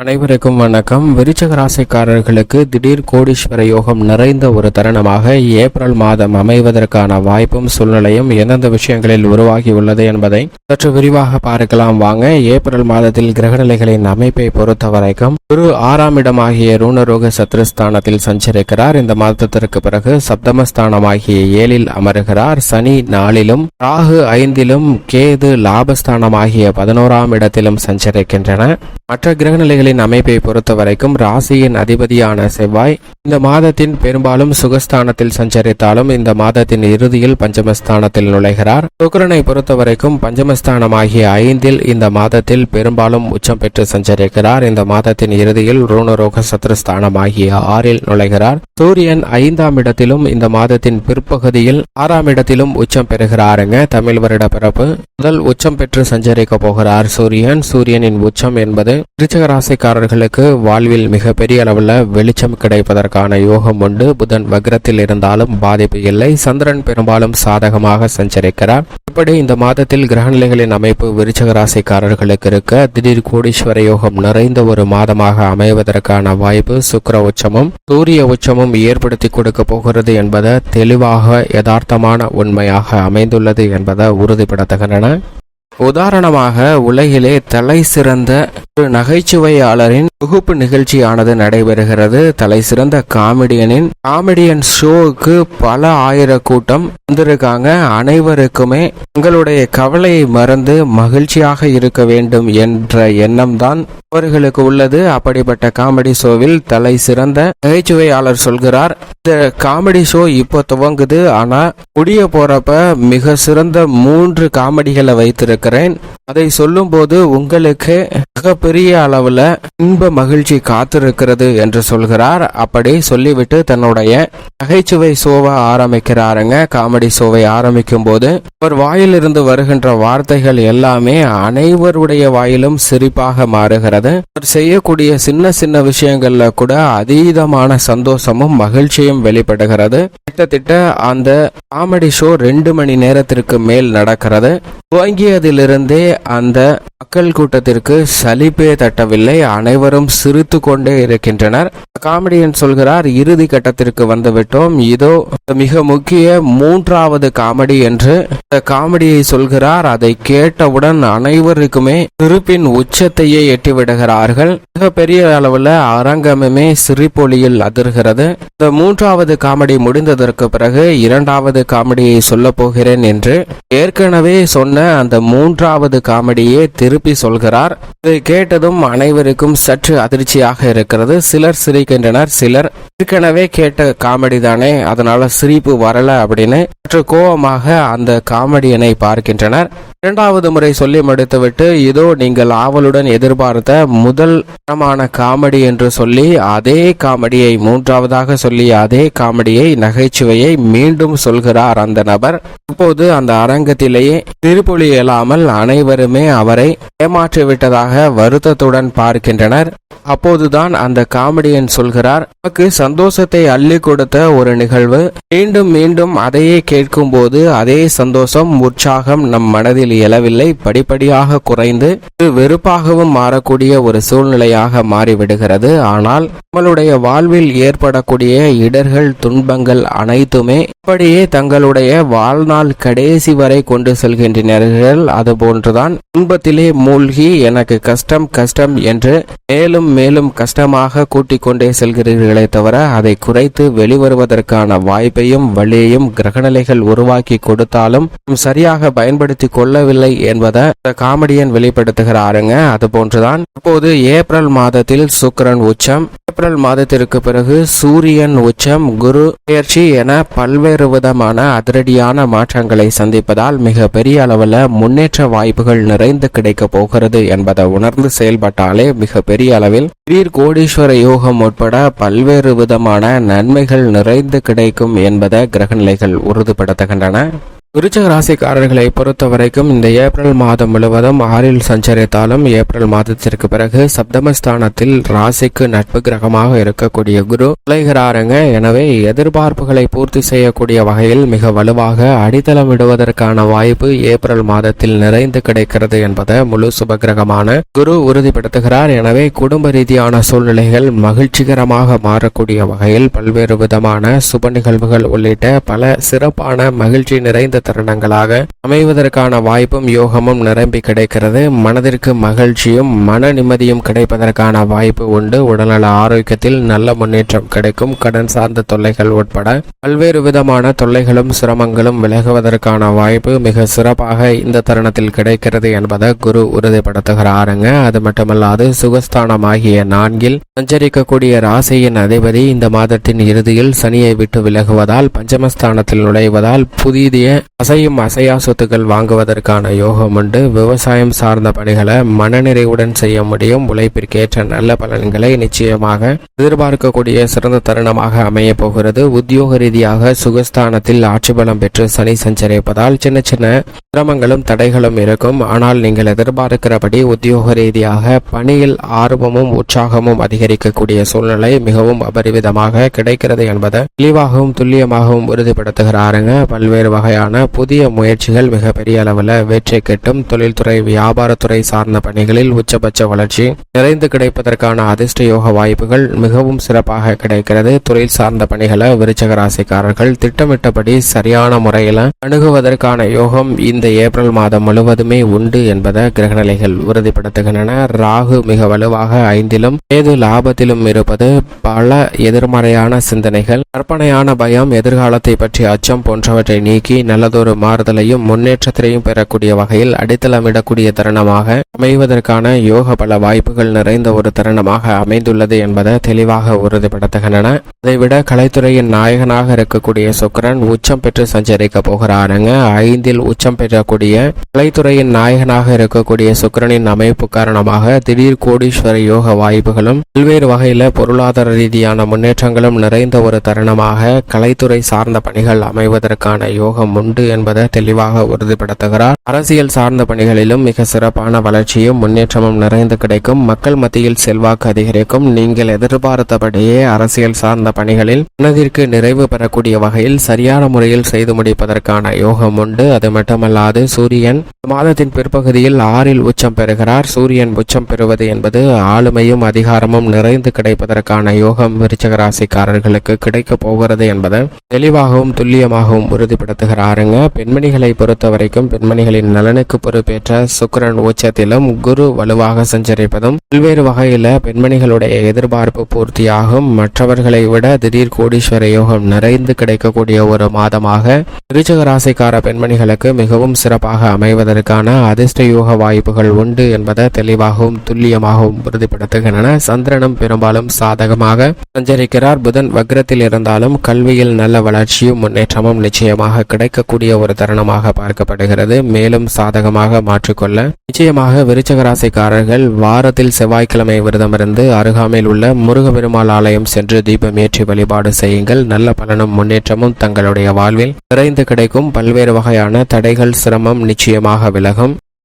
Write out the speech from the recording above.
அனைவருக்கும் வணக்கம். விருச்சக ராசிக்காரர்களுக்கு திடீர் கோடீஸ்வர யோகம் நிறைந்த ஒரு தருணமாக ஏப்ரல் மாதம் அமைவதற்கான வாய்ப்பும் சூழ்நிலையும் எந்தெந்த விஷயங்களில் உருவாகி உள்ளது என்பதை சற்று விரிவாக பார்க்கலாம். வாங்க ஏப்ரல் மாதத்தில் கிரகநிலைகளின் அமைப்பை பொறுத்த வரைக்கும் குரு ஆறாம் இடமாகிய ரூணரோக சத்ருஸ்தானத்தில் சஞ்சரிக்கிறார். இந்த மாதத்திற்கு பிறகு சப்தமஸ்தானமாகிய ஏழில் அமருகிறார். சனி நாளிலும் ராகு ஐந்திலும் கேது லாபஸ்தானமாகிய பதினோராம் இடத்திலும் சஞ்சரிக்கின்றன. மற்ற கிரகநிலைகளின் அமைப்பை பொறுத்த வரைக்கும் ராசியின் அதிபதியான செவ்வாய் இந்த மாதத்தின் பெரும்பாலும் சுகஸ்தானத்தில் சஞ்சரித்தாலும் இந்த மாதத்தின் இறுதியில் பஞ்சமஸ்தானத்தில் நுழைகிறார். சுக்கரனை பொறுத்த வரைக்கும் பஞ்சமஸ்தானமாகிய ஐந்தில் இந்த மாதத்தில் பெரும்பாலும் உச்சம் பெற்று சஞ்சரிக்கிறார். இந்த மாதத்தின் இறுதியில் ரூணரோக சத்ருஸ்தானமாகிய ஆறில் நுழைகிறார். சூரியன் ஐந்தாம் இடத்திலும் இந்த மாதத்தின் பிற்பகுதியில் ஆறாம் இடத்திலும் உச்சம் பெறுகிறாருங்க. தமிழ் வருட பிறப்பு. முதல் உச்சம் பெற்று சஞ்சரிக்க போகிறார் சூரியன். சூரியனின் உச்சம் என்பது ரிச்சகராசி ராசிக்காரர்களுக்கு வாழ்வில் மிகப்பெரிய அளவில் வெளிச்சம் கிடைப்பதற்கான யோகம் உண்டு. புதன் வக்ரத்தில் இருந்தாலும் பாதிப்பு இல்லை. சந்திரன் பெரும்பாலும் சாதகமாக சஞ்சரிக்கிறார். இப்படி இந்த மாதத்தில் கிரகநிலைகளின் அமைப்பு விருச்சக ராசிக்காரர்களுக்கு இருக்க திடீர் கோடீஸ்வர யோகம் நிறைந்த ஒரு மாதமாக அமைவதற்கான வாய்ப்பு சுக்கர உச்சமும் சூரிய உச்சமும் ஏற்படுத்தி கொடுக்க போகிறது என்பதை தெளிவாக யதார்த்தமான உண்மையாக அமைந்துள்ளது என்பதை உறுதிப்படுத்துகின்றன. உதாரணமாக உலகிலே தலை சிறந்த ஒரு நகைச்சுவையாளரின் தொகுப்பு நிகழ்ச்சியானது நடைபெறுகிறது. தலை சிறந்த காமெடியனின் காமெடியன் ஷோவுக்கு பல ஆயிர கூட்டம் வந்திருக்காங்க. அனைவருக்குமே உங்களுடைய கவலையை மறந்து மகிழ்ச்சியாக இருக்க வேண்டும் என்ற எண்ணம் தான் அவர்களுக்கு உள்ளது. அப்படிப்பட்ட காமெடி ஷோவில் தலை சிறந்த நகைச்சுவையாளர் சொல்கிறார் இந்த காமெடி ஷோ இப்போ துவங்குது. ஆனா முடிய போறப்ப மிக சிறந்த மூன்று காமெடிகளை வைத்திருக்கிறேன் அதை சொல்லும்போது உங்களுக்கு மிகப்பெரிய அளவில் இன்ப மகிழ்ச்சி காத்திருக்கிறது என்று சொல்கிறார். அப்படி சொல்லிவிட்டு தன்னுடைய நகைச்சுவை ஷோவை ஆரம்பிக்கிறாருங்க. காமெடி ஷோவை ஆரம்பிக்கும் போது அவர் வாயிலிருந்து வருகின்ற வார்த்தைகள் எல்லாமே அனைவருடைய வாயிலும் சிரிப்பாக மாறுகிறது. அவர் செய்யக்கூடிய சின்ன சின்ன விஷயங்கள்ல கூட அதீதமான சந்தோஷமும் மகிழ்ச்சியும் வெளிப்படுகிறது. கிட்டத்தட்ட அந்த காமெடி ஷோ ரெண்டு மணி நேரத்திற்கு மேல் நடக்கிறது. துவங்கியதிலிருந்தே அந்த மக்கள் கூட்டத்திற்கு சலிப்பே தட்டவில்லை. அனைவரும் சிரித்து கொண்டே இருக்கின்றனர். காமெடியன் சொல்கிறார் இறுதி கட்டத்திற்கு வந்துவிட்டோம் இதோ மிக முக்கிய மூன்றாவது காமெடி என்று இந்த காமெடியை சொல்கிறார். அதை கேட்டவுடன் அனைவருக்குமே சிரிப்பின் உச்சத்தையே எட்டிவிடுகிறார்கள். மிக பெரிய அளவுல அரங்கமுமே சிரிப்பொலியில் அதிர்கிறது. இந்த மூன்றாவது காமெடி முடிந்ததற்கு பிறகு இரண்டாவது காமெடியை சொல்ல போகிறேன் என்று ஏற்கனவே சொன்ன அந்த மூன்றாவது காமெடியே திருப்பி சொல்கிறார். இதை கேட்டதும் அனைவருக்கும் சற்று அதிர்ச்சியாக இருக்கிறது. சிலர் சிரிக்கின்றனர் சிலர் ஏற்கனவே கேட்ட காமெடி தானே? அதனால சிரிப்பு வரல அப்படின்னு சற்று கோபமாக அந்த காமெடியனை பார்க்கின்றனர். இரண்டாவது முறை சொல்லி மடுத்துவிட்டு இதோ நீங்கள் ஆவலுடன் எதிர்பார்த்த முதல் தரமான காமெடி என்று சொல்லி அதே காமெடியை மூன்றாவதாக சொல்லி அதே காமெடியை நகைச்சுவையை மீண்டும் சொல்கிறார் அந்த நபர். அப்போது அந்த அரங்கத்திலேயே திருப்பொலி இயலாமல் அனைவருமே அவரை ஏமாற்றிவிட்டதாக வருத்தத்துடன் பார்க்கின்றனர். அப்போதுதான் அந்த காமெடியன் சொல்கிறார் நமக்கு சந்தோஷத்தை அள்ளி கொடுத்த ஒரு நிகழ்வு. மீண்டும் மீண்டும் அதையே கேட்கும்போது அதே சந்தோஷம் உற்சாகம் நம் மனதில் எழவில்லை. படிப்படியாக குறைந்து இது வெறுப்பாகவும் மாறக்கூடிய ஒரு சூழ்நிலையாக மாறிவிடுகிறது. ஆனால் நம்மளுடைய வாழ்வில் ஏற்படக்கூடிய இடர்கள் துன்பங்கள் அனைத்துமே அப்படியே தங்களுடைய வாழ்நாள் கடைசி வரை கொண்டு செல்கின்றனர்கள். அதுபோன்றுதான் துன்பத்திலே மூழ்கி எனக்கு கஷ்டம் கஷ்டம் என்று மேலும் மேலும் கஷ்டமாக கூட்டிக் கொண்டே செல்கிறீர்களே தவிர அதை குறைத்து வெளிவருவதற்கான வாய்ப்பையும் வழியையும் கிரகநிலைகள் உருவாக்கி கொடுத்தாலும் சரியாக பயன்படுத்தி கொள்ளவில்லை என்பதை காமெடியன் வெளிப்படுத்துகிறாருங்க. அது போன்றுதான் இப்போது ஏப்ரல் மாதத்தில் சுக்கிரன் உச்சம். ஏப்ரல் மாதத்திற்கு பிறகு சூரியன் உச்சம். குரு பயிற்சி என பல்வேறு விதமான அதிரடியான மாற்றங்களை சந்திப்பதால் மிக பெரிய அளவில் முன்னேற்ற வாய்ப்புகள் நிறைந்து கிடைக்க போகிறது என்பதை உணர்ந்து செயல்பட்டாலே மிக பெரிய அளவில் திடீர் கோடீஸ்வர யோகம் உட்பட பல்வேறு விதமான நன்மைகள் நிறைந்து கிடைக்கும் என்பதை கிரகநிலைகள் உறுதிப்படுத்துகின்றன. விருச்சக ராசிக்காரர்களை பொறுத்தவரைக்கும் இந்த ஏப்ரல் மாதம் முழுவதும் ஆறில் சஞ்சரித்தாலும் ஏப்ரல் மாதத்திற்கு பிறகு சப்தமஸ்தானத்தில் ராசிக்கு நட்பு கிரகமாக இருக்கக்கூடிய குரு விளைகிறாருங்க எனவே எதிர்பார்ப்புகளை பூர்த்தி செய்யக்கூடிய வகையில் மிக வலுவாக அடித்தளம் விடுவதற்கான வாய்ப்பு ஏப்ரல் மாதத்தில் நிறைந்து கிடைக்கிறது என்பதை முழு சுபகிரகமான குரு உறுதிப்படுத்துகிறார். எனவே குடும்ப ரீதியான சூழ்நிலைகள் மகிழ்ச்சிகரமாக மாறக்கூடிய வகையில் பல்வேறு விதமான சுப நிகழ்வுகள் உள்ளிட்ட பல சிறப்பான மகிழ்ச்சி நிறைந்த தருணங்களாக அமைவதற்கான வாய்ப்பும் யோகமும் நிரம்பி கிடைக்கிறது. மனதிற்கு மகிழ்ச்சியும் மன நிம்மதியும் கிடைப்பதற்கான வாய்ப்பு உண்டு. உடல்நல ஆரோக்கியத்தில் நல்ல முன்னேற்றம் கிடைக்கும். கடன் சார்ந்த தொல்லைகள் உட்பட பல்வேறு விதமான தொல்லைகளும் சிரமங்களும் விலகுவதற்கான வாய்ப்பு மிக சிறப்பாக இந்த தருணத்தில் கிடைக்கிறது என்பதை குரு உறுதிப்படுத்துகிறாருங்க. அது மட்டுமல்லாது சுகஸ்தானமாகிய நான்கில் சஞ்சரிக்கக்கூடிய ராசியின் அதிபதி இந்த மாதத்தின் இறுதியில் சனியை விட்டு விலகுவதால் பஞ்சமஸ்தானத்தில் நுழைவதால் புதிய அசையும் அசையா சொத்துக்கள் வாங்குவதற்கான யோகம் உண்டு. விவசாயம் சார்ந்த பணிகளை மனநிறைவுடன் செய்ய முடியும். உழைப்பிற்கேற்ற நல்ல பலன்களை நிச்சயமாக எதிர்பார்க்கக்கூடிய சிறந்த தருணமாக அமைய போகிறது. உத்தியோக ரீதியாக சுகஸ்தானத்தில் ஆட்சி பலம் பெற்று சனி சஞ்சரிப்பதால் சின்ன சின்ன சிரமங்களும் தடைகளும் இருக்கும். ஆனால் நீங்கள் எதிர்பார்க்கிறபடி உத்தியோக ரீதியாக பணியில் ஆர்வமும் உற்சாகமும் அதிகரிக்கக்கூடிய சூழ்நிலை மிகவும் அபரிவிதமாக கிடைக்கிறது என்பதை தெளிவாகவும் துல்லியமாகவும் உறுதிப்படுத்துகிறாருங்க. பல்வேறு வகையான புதிய முயற்சிகள் மிகப்பெரிய அளவில் வெற்றி கிட்டும். தொழில்துறை வியாபாரத்துறை சார்ந்த பணிகளில் உச்சபட்ச வளர்ச்சி. நிறைந்து கிடைப்பதற்கான அதிர்ஷ்ட யோக வாய்ப்புகள் மிகவும் சிறப்பாக கிடைக்கிறது. தொழில் சார்ந்த பணிகளை விருச்சக ராசிக்காரர்கள் திட்டமிட்டபடி சரியான முறையில் அணுகுவதற்கான யோகம் இந்த ஏப்ரல் மாதம் முழுவதுமே உண்டு என்பதை கிரகநிலைகள் உறுதிப்படுத்துகின்றன. ராகு மிக வலுவாக ஐந்திலும் ஏது லாபத்திலும் இருப்பது பல எதிர்மறையான சிந்தனைகள். கற்பனையான பயம் எதிர்காலத்தை பற்றி அச்சம் போன்றவற்றை நீக்கி நல்லதொரு மாறுதலையும் முன்னேற்றத்தையும் பெறக்கூடிய வகையில் அடித்தளமிடக்கூடிய தருணமாக அமைவதற்கான யோக பல வாய்ப்புகள் நிறைந்த ஒரு தருணமாக அமைந்துள்ளது என்பதை தெளிவாக உறுதிப்படுத்துகின்றன. அதைவிட கலைத்துறையின் நாயகனாக இருக்கக்கூடிய சுக்கரன் உச்சம் பெற்று சஞ்சரிக்க போகிறாருங்க ஐந்தில் உச்சம் பெறக்கூடிய கலைத்துறையின் நாயகனாக இருக்கக்கூடிய சுக்கரனின் அமைப்பு காரணமாக திடீர் கோடீஸ்வர யோக வாய்ப்புகளும் பல்வேறு வகையில பொருளாதார ரீதியான முன்னேற்றங்களும் நிறைந்த ஒரு தருணமாக கலைத்துறை சார்ந்த பணிகள் அமைவதற்கான யோகம் உண்டு என்பதை தெளிவாக உறுதிப்படுத்துகிறார். அரசியல் சார்ந்த பணிகளிலும் மிக சிறப்பான வளர்ச்சியும் முன்னேற்றமும் நிறைந்து கிடைக்கும். மக்கள் மத்தியில் செல்வாக்கு அதிகரிக்கும். நீங்கள் எதிர்பார்த்தபடியே அரசியல் சார்ந்த பணிகளில் மனதிற்கு நிறைவு பெறக்கூடிய வகையில் சரியான முறையில் செய்து முடிப்பதற்கான யோகம் உண்டு. அது மட்டுமல்லாது சூரியன் மாதத்தின் பிற்பகுதியில் ஆறில் உச்சம் பெறுகிறார். சூரியன் உச்சம் பெறுவது என்பது ஆளுமையும் அதிகாரமும் நிறைந்து கிடைப்பதற்கான யோகம் விருச்சக ராசிக்காரர்களுக்கு கிடைக்க போகிறது என்பதை தெளிவாகவும் துல்லியமாகவும் உறுதிப்படுத்துகிறாருங்க. பெண்மணிகளை பொறுத்த வரைக்கும் பெண்மணிகளின் நலனுக்கு பொறுப்பேற்ற சுக்கிரன் உச்சத்திலும் குரு வலுவாக சஞ்சரிப்பதும் பல்வேறு வகையில பெண்மணிகளுடைய எதிர்பார்ப்பு பூர்த்தியாகும். மற்றவர்களை விட திடீர் கோடீஸ்வர யோகம் நிறைந்து கிடைக்கக்கூடிய ஒரு மாதமாக விருச்சக ராசிக்கார பெண்மணிகளுக்கு மிகவும் சிறப்பாக அமைவதற்கான அதிர்ஷ்ட யோக வாய்ப்புகள் உண்டு என்பதை தெளிவாகவும் துல்லியமாகவும் உறுதிப்படுத்துகின்றன. சந்திரனும் பெரும்பாலும் சாதகமாக சஞ்சரிக்கிறார். புதன் வக்ரத்தில் இருந்தாலும் கல்வியில் நல்ல வளர்ச்சியும் முன்னேற்றமும் நிச்சயமாக கிடைக்கக்கூடிய ஒரு தருணமாக பார்க்கப்படுகிறது. மேலும் சாதகமாக மாற்றிக்கொள்ள. நிச்சயமாக விருச்சக ராசிக்காரர்கள் வாரத்தில் செவ்வாய்க்கிழமை விரதமிருந்து அருகாமையில் உள்ள முருகபெருமாள் ஆலயம் சென்று தீபம் ஏற்றி வழிபாடு செய்யுங்கள். நல்ல பலனும் முன்னேற்றமும் தங்களுடைய வாழ்வில் நிறைந்து கிடைக்கும். பல்வேறு வகையான தடைகள் சிரமம் நிச்சயமாக விலகும்.